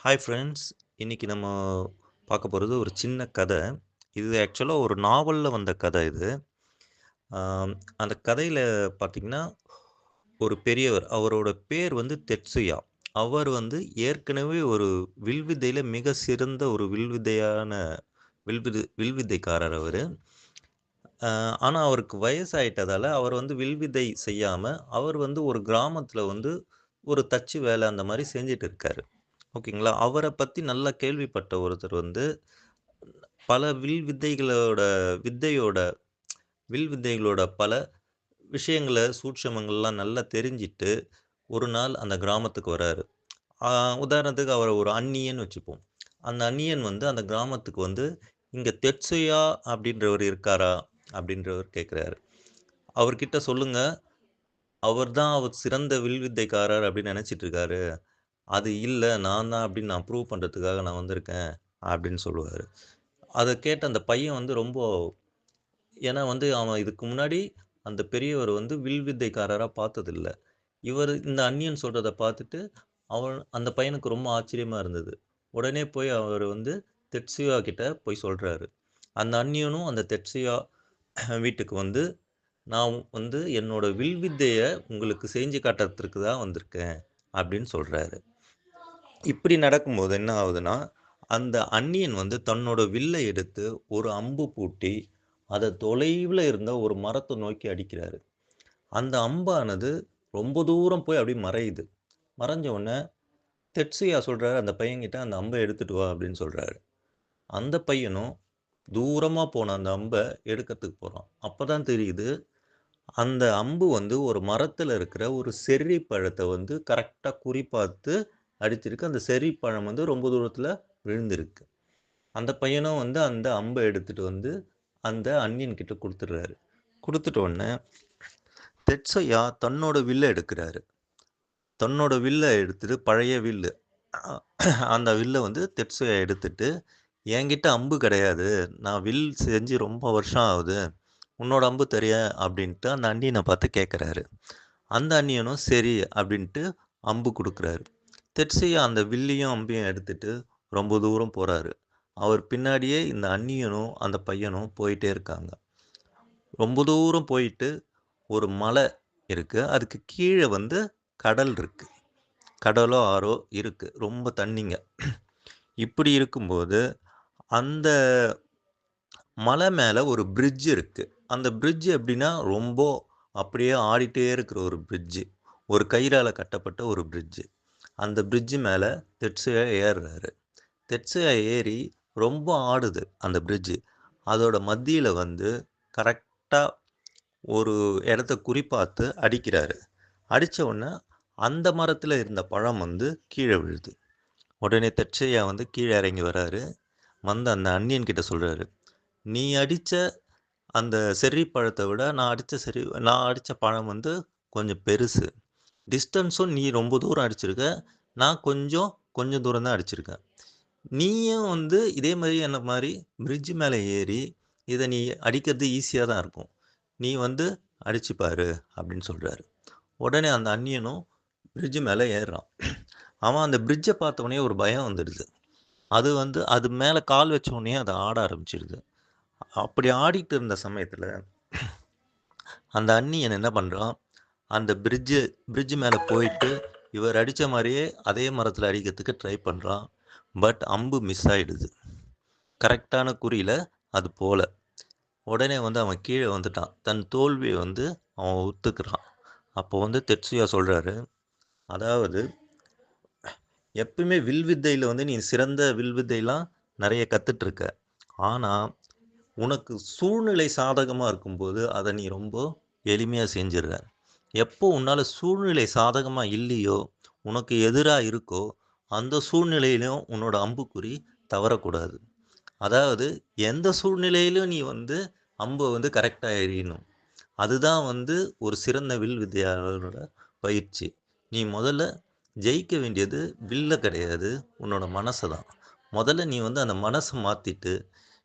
Hi friends இன்னைக்கு நம்ம பார்க்க போகிறது ஒரு சின்ன கதை. இது ஆக்சுவலாக ஒரு நாவலில் வந்த கதை இது. அந்த கதையில் பார்த்தீங்கன்னா ஒரு பெரியவர் அவரோட பேர் வந்து தெட்சுயா அவர் வந்து ஏற்கனவே ஒரு வில்வித்தையில் மிக சிறந்த ஒரு வில்வித்தையான வில்விது வில்வித்தைக்காரர் அவர். ஆனால் அவருக்கு வயசாயிட்டதால அவர் வந்து வில்வித்தை செய்யாமல் அவர் வந்து ஒரு கிராமத்தில் வந்து ஒரு தச்சு வேலை அந்த மாதிரி செஞ்சுட்டு இருக்காரு. ஓகேங்களா? அவரை பற்றி நல்லா கேள்விப்பட்ட ஒருத்தர் வந்து பல வில் வித்தைகளோட வித்தையோட வில் வித்தைகளோட பல விஷயங்களை சூட்சமங்கள்லாம் நல்லா தெரிஞ்சிட்டு ஒரு நாள் அந்த கிராமத்துக்கு வராரு. உதாரணத்துக்கு அவரை ஒரு அந்நியன் வச்சுப்போம். அந்த அந்நியன் வந்து அந்த கிராமத்துக்கு வந்து இங்கே தெட்சுயா அப்படின்றவர் இருக்காரா? அப்படின்றவர் கேட்குறாரு அவர்கிட்ட சொல்லுங்கள் அவர் தான் அவர் சிறந்த வில்வித்தைக்காரர் அப்படின்னு நினச்சிட்டு இருக்காரு. அது இல்லை நான் தான் அப்படின்னு நான் ப்ரூவ் பண்ணுறதுக்காக நான் வந்திருக்கேன் அப்படின்னு சொல்லுவார். அதை கேட்ட அந்த பையன் வந்து ரொம்ப ஏன்னா வந்து அவன் இதுக்கு முன்னாடி அந்த பெரியவர் வந்து வில்வித்தைக்காரராக பார்த்ததில்ல. இவர் இந்த அந்நியன் சொல்கிறத பார்த்துட்டு அவன் அந்த பையனுக்கு ரொம்ப ஆச்சரியமாக இருந்தது. உடனே போய் அவர் வந்து தெட்சியா கிட்ட போய் சொல்கிறாரு அந்த அந்நியனும் அந்த தெட்சியா வீட்டுக்கு வந்து நான் வந்து என்னோட வில் வித்தையை உங்களுக்கு செஞ்சு காட்டுறதுக்கு தான் வந்திருக்கேன் அப்படின்னு சொல்கிறாரு இப்படி நடக்கும்போது என்ன ஆகுதுன்னா அந்த அந்நியன் வந்து தன்னோட வில்லை எடுத்து ஒரு அம்பு பூட்டி அதை தொலைவில் இருந்த ஒரு மரத்தை நோக்கி அடிக்கிறாரு. அந்த அம்பானது ரொம்ப தூரம் போய் அப்படியே மறையுது. மறைஞ்ச உடனே தெட்சியா சொல்கிறாரு அந்த பையன்கிட்ட அந்த அம்பை எடுத்துட்டு வா அப்படின்னு சொல்கிறாரு அந்த பையனும் தூரமாக போன அந்த அம்பை எடுக்கிறதுக்கு போகிறான் அப்போ தான் தெரியுது அந்த அம்பு வந்து ஒரு மரத்தில் இருக்கிற ஒரு செர்ரி பழத்தை வந்து கரெக்டாக குறிப்பாத்து அடிச்சிருக்கு. அந்த செர்ரி பழம் வந்து ரொம்ப தூரத்தில் விழுந்திருக்கு. அந்த பையனும் வந்து அந்த அம்பை எடுத்துகிட்டு வந்து அந்த அன்னியன் கிட்ட கொடுத்துடுறாரு. கொடுத்துட்ட உடனே தெட்சையா தன்னோட வில்லை எடுக்கிறாரு. தன்னோட வில்லை எடுத்துட்டு பழைய வில்லு. அந்த வில்லை வந்து தெட்சையா எடுத்துட்டு என்கிட்ட அம்பு கிடையாது. நான் வில் செஞ்சு ரொம்ப வருஷம் ஆகுது. உன்னோட அம்பு தெரிய? அப்படின்ட்டு அந்த அந்நியனை பார்த்து கேட்குறாரு அந்த அண்ணியனும் சரி அப்படின்ட்டு அம்பு கொடுக்குறாரு. தெட்சையா அந்த வில்லையும் அம்பையும் எடுத்துட்டு ரொம்ப தூரம் போகிறாரு அவர் பின்னாடியே இந்த அண்ணியனும் அந்த பையனும் போயிட்டே இருக்காங்க. ரொம்ப தூரம் போயிட்டு ஒரு மலை இருக்குது அதுக்கு கீழே வந்து கடல் இருக்குது கடலோ ஆறோ இருக்குது ரொம்ப தண்ணிங்க. இப்படி இருக்கும்போது அந்த மலை மேலே ஒரு பிரிட்ஜ் இருக்குது அந்த bridge எப்படின்னா ரொம்ப அப்படியே ஆடிட்டே இருக்கிற ஒரு பிரிட்ஜு ஒரு கயிறால் கட்டப்பட்ட ஒரு பிரிட்ஜு அந்த பிரிட்ஜு மேலே தெட்சுயா ஏறுறாரு. தெட்சுயா ஏறி ரொம்ப ஆடுது அந்த பிரிட்ஜு அதோட மத்தியில் வந்து கரெக்டாக ஒரு இடத்த குறிப்பாத்து அடிக்கிறாரு. அடித்த உடனே அந்த மரத்தில் இருந்த பழம் வந்து கீழே விழுது. உடனே தெட்சையா வந்து கீழே இறங்கி வராரு. வந்து அந்த அந்நியன் கிட்ட சொல்கிறாரு நீ அடித்த அந்த செர்ரி பழத்தை விட நான் அடித்த செரி நான் அடித்த பழம் வந்து கொஞ்சம் பெருசு. டிஸ்டன்ஸும் நீ ரொம்ப தூரம் அடிச்சிருக்க. நான் கொஞ்சம் கொஞ்சம் தூரம் தான் அடிச்சிருக்கேன். நீயும் வந்து இதே மாதிரி என்ன மாதிரி பிரிட்ஜ் மேலே ஏறி இதை நீ அடிக்கிறது ஈஸியாக தான் இருக்கும். நீ வந்து அடிச்சுப்பாரு அப்படின்னு சொல்கிறாரு உடனே அந்த அந்நியனும் பிரிட்ஜ் மேலே ஏறுறான். அவன் அந்த பிரிட்ஜை பார்த்தவொடனே ஒரு பயம் வந்துடுது. அது வந்து அது மேலே கால் வச்ச உடனே அதை ஆட ஆரம்பிச்சிடுது அப்படி ஆடிட்டு இருந்த சமயத்தில் அந்த அண்ணி என்ன பண்ணுறான் அந்த பிரிட்ஜு பிரிட்ஜு மேலே போயிட்டு இவர் அடித்த மாதிரியே அதே மரத்தில் அடிக்கிறதுக்கு ட்ரை பண்ணுறான் பட் அம்பு மிஸ் ஆகிடுது கரெக்டான குறியில் அது போல. உடனே வந்து அவன் கீழே வந்துட்டான். தன் தோல்வியை வந்து அவன் ஒத்துக்கிறான். அப்போ வந்து தெட்சுயா சொல்கிறாரு அதாவது எப்பயுமே வில்வித்தையில் வந்து நீ சிறந்த வில்வித்தையெல்லாம் நிறைய கற்றுட்ருக்க ஆனால் உனக்கு சூழ்நிலை சாதகமாக இருக்கும்போது அதை நீ ரொம்ப எளிமையாக செஞ்சிடுற எப்போ உன்னால் சூழ்நிலை சாதகமாக இல்லையோ உனக்கு எதிராக இருக்கோ அந்த சூழ்நிலையிலும் உன்னோட அம்புக்குறி தவறக்கூடாது. அதாவது எந்த சூழ்நிலையிலும் நீ வந்து அம்பை வந்து கரெக்டாக எறியணும். அதுதான் வந்து ஒரு சிறந்த வில் வித்தியாளரோட பயிற்சி. நீ முதல்ல ஜெயிக்க வேண்டியது வில்ல கிடையாது உன்னோட மனசை தான். முதல்ல நீ வந்து அந்த மனசை மாற்றிட்டு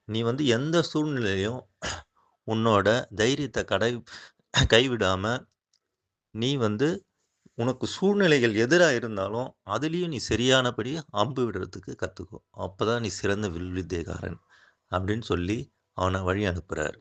நீ வந்து எந்த சூழ்நிலையும் உன்னோட தைரியத்தை கடை கைவிடாமல் நீ வந்து உனக்கு சூழ்நிலைகள் எதிராக இருந்தாலும், அதுலேயும் நீ சரியானபடி அம்பு விடுறதுக்கு கற்றுக்கும் அப்போ தான் நீ சிறந்த வில்வித்தைக்காரன் அப்படின்னு சொல்லி அவனை வழி அனுப்புகிறார்